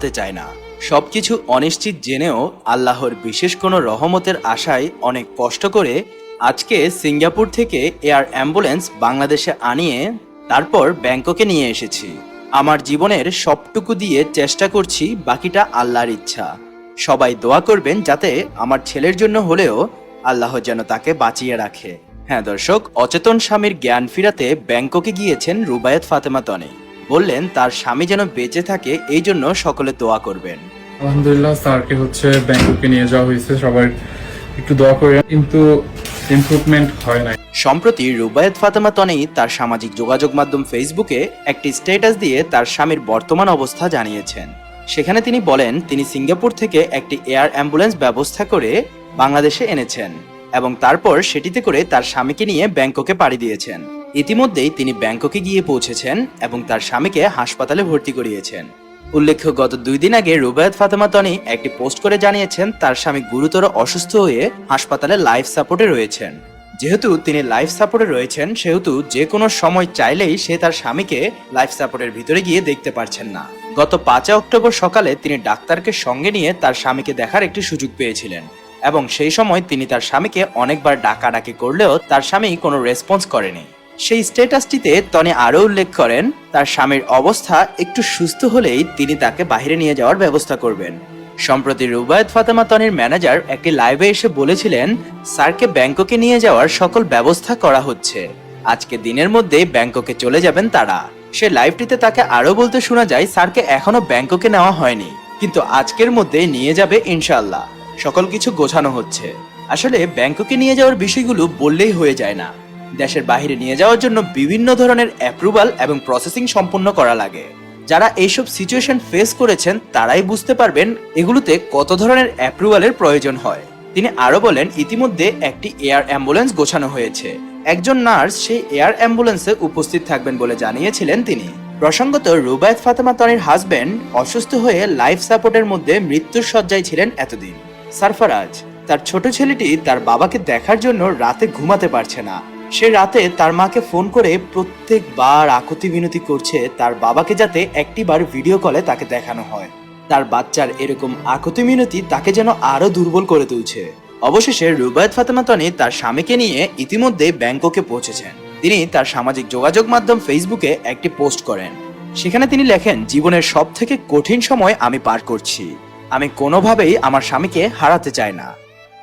হারাতে চায় না। সবকিছু অনিশ্চিত জেনেও আল্লাহর বিশেষ কোনো রহমতের আশায় অনেক কষ্ট করে আজকে সিঙ্গাপুর থেকে এয়ার অ্যাম্বুলেন্স বাংলাদেশে আনিয়ে তারপর ব্যাংককে নিয়ে এসেছি। আমার জীবনের সবটুকু দিয়ে চেষ্টা করছি, বাকিটা আল্লাহর ইচ্ছা। সবাই দোয়া করবেন যাতে আমার ছেলের জন্য হলেও আল্লাহ যেন তাকে বাঁচিয়ে রাখে। হ্যাঁ দর্শক, অচেতন স্বামীর জ্ঞান ফিরাতে ব্যাংককে গিয়েছেন রুবায়েত ফাতেমা তনে। বললেন তার স্বামী যেন বেঁচে থাকে এই জন্য সকলে দোয়া করবেন। আলহামদুলিল্লাহ স্যারকে হচ্ছে ব্যাংককে নিয়ে যাওয়া হয়েছে সবাই একটু দোয়া করে কিন্তু ইমপ্রুভমেন্ট হয় নাই। সম্প্রতি রুবায়েত ফাতেমা তনি তার সামাজিক যোগাযোগ মাধ্যম ফেসবুকে একটি স্ট্যাটাস দিয়ে তার স্বামীর বর্তমান অবস্থা জানিয়েছেন। সেখানে তিনি বলেন তিনি সিঙ্গাপুর থেকে একটি এয়ার অ্যাম্বুলেন্স ব্যবস্থা করে বাংলাদেশে এনেছেন এবং তারপর সেটিতে করে তার স্বামীকে নিয়ে ব্যাংককে পাড়ি দিয়েছেন। ইতিমধ্যেই তিনি ব্যাংককে গিয়ে পৌঁছেছেন এবং তার স্বামীকে হাসপাতালে ভর্তি করিয়েছেন। উল্লেখ্য, গত দুই দিন আগে রুবায়ত ফাতেমা তনি একটি পোস্ট করে জানিয়েছেন, তার স্বামী গুরুতর অসুস্থ হয়ে হাসপাতালে লাইফ সাপোর্টে রয়েছেন। যেহেতু তিনি লাইফ সাপোর্টে রয়েছেন, সেহেতু যে কোনো সময় চাইলেই সে তার স্বামীকে লাইফ সাপোর্টের ভিতরে গিয়ে দেখতে পারছেন না। গত পাঁচই অক্টোবর সকালে তিনি ডাক্তারকে সঙ্গে নিয়ে তার স্বামীকে দেখার একটি সুযোগ পেয়েছিলেন এবং সেই সময় তিনি তার স্বামীকে অনেকবার ডাকাডাকি করলেও তার স্বামী কোনো রেসপন্স করেনি। সেই স্ট্যাটাসটিতে তনি আরও উল্লেখ করেন, তার স্বামীর অবস্থা একটু সুস্থ হলেই তিনি তাকে বাইরে নিয়ে যাওয়ার ব্যবস্থা করবেন। সম্প্রতি রুবায়ত ফাতেমা তনির ম্যানেজার একটি লাইভে এসে বলেছিলেন, স্যারকে ব্যাংককে নিয়ে যাওয়ার সকল ব্যবস্থা করা হচ্ছে। আজকে দিনের মধ্যেই ব্যাংককে চলে যাবেন তারা। সে লাইভটিতে তাকে আরও বলতে শোনা যায়, স্যারকে এখনও ব্যাংককে নেওয়া হয়নি, কিন্তু আজকের মধ্যে নিয়ে যাবে ইনশাআল্লাহ। সকল কিছু গোছানো হচ্ছে। আসলে ব্যাংককে নিয়ে যাওয়ার বিষয়গুলো বললেই হয়ে যায় না। দেশের বাইরে নিয়ে যাওয়ার জন্য বিভিন্ন ধরনের অ্যাপ্রুভাল এবং প্রসেসিং সম্পন্ন করা লাগে। যারা এইসব সিচুয়েশন ফেস করেছেন, তারাই বুঝতে পারবেন এগুলোতে কত ধরনের অ্যাপ্রুভালের প্রয়োজন হয়। তিনি আরও বলেন, ইতিমধ্যে একটি এয়ার অ্যাম্বুলেন্স গোছানো হয়েছে। একজন নার্স সেই এয়ার অ্যাম্বুলেন্সে উপস্থিত থাকবেন বলে জানিয়েছিলেন তিনি। প্রসঙ্গত, রুবায়ত ফাতেমা তনির হাজবেন্ড অসুস্থ হয়ে লাইফ সাপোর্টের মধ্যে মৃত্যুর শয্যায় ছিলেন এতদিন। সারফারাজ, তার ছোট ছেলেটি তার বাবাকে দেখার জন্য রাতে ঘুমাতে পারছে না। সে রাতে তার মাকে ফোন করে প্রত্যেকবার আকুতি বিনতি করছে তার বাবাকে যাতে একটিবার ভিডিও কলে তাকে দেখানো হয়। তার বাচ্চার এরকম আকুতি মিনতি তাকে যেন আরও দুর্বল করে তুলছে। অবশেষে রুবায়ত ফাতেমা তনি তার স্বামীকে নিয়ে ইতিমধ্যে ব্যাংককে পৌঁছেছেন। তিনি তার সামাজিক যোগাযোগ মাধ্যম ফেসবুকে একটি পোস্ট করেন। সেখানে তিনি লেখেন, জীবনের সব থেকে কঠিন সময় আমি পার করছি। আমি কোনোভাবেই আমার স্বামীকে হারাতে চাই না।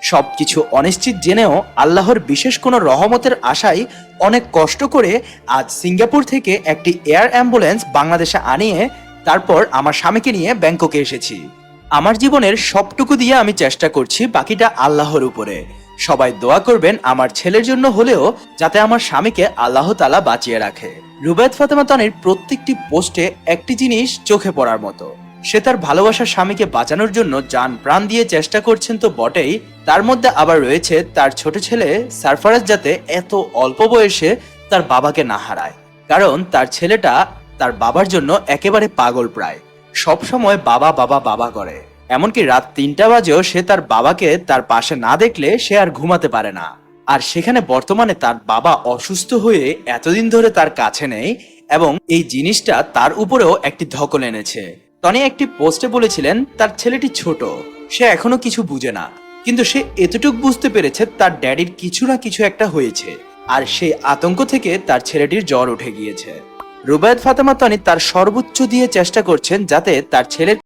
সবকিছু অনিশ্চিত জেনেও আল্লাহর বিশেষ কোনো রহমতের আশায় অনেক কষ্ট করে আজ সিঙ্গাপুর থেকে একটি এয়ার অ্যাম্বুলেন্স বাংলাদেশে আনিয়ে তারপর আমার স্বামীকে নিয়ে ব্যাংককে এসেছি। আমার জীবনের সবটুকু দিয়ে আমি চেষ্টা করছি বাকিটা আল্লাহর উপরে। সবাই দোয়া করবেন আমার ছেলের জন্য হলেও যাতে আমার স্বামীকে আল্লাহ তালা বাঁচিয়ে রাখে। রুবায়ত ফাতেমা তানির প্রত্যেকটি পোস্টে একটি জিনিস চোখে পড়ার মতো। সে তার ভালোবাসার স্বামীকে বাঁচানোর জন্য যান প্রাণ দিয়ে চেষ্টা করছেন তো বটেই। তার মধ্যে আবার রয়েছে তার ছোট ছেলে সারফারাজ যাতে এত অল্প বয়সে তার বাবাকে না হারায়। কারণ তার ছেলেটা তার বাবার জন্য একেবারে পাগল প্রায়। সব সময় বাবা বাবা বাবা করে। এমনকি রাত তিনটা বাজেও সে তার বাবাকে তার পাশে না দেখলে সে আর ঘুমাতে পারে না। আর সেখানে বর্তমানে তার বাবা অসুস্থ হয়ে এতদিন ধরে তার কাছে নেই এবং এই জিনিসটা তার উপরেও একটি ধকল এনেছে। টনি একটি পোস্টে বলেছিলেন, তার ছেলেটি ছোট, সে এখনও কিছু বুঝে না। কিন্তু সে এতটুক বুঝতে পেরেছে তার ড্যাডির কিছু না কিছু একটা হয়েছে, আর সেই আতঙ্ক থেকে তার ছেলেটির জ্বর উঠে গিয়েছে। রুবায়ত ফাতেমা তনি তার সর্বোচ্চ দিয়ে চেষ্টা করছেন যাতে তার ছেলের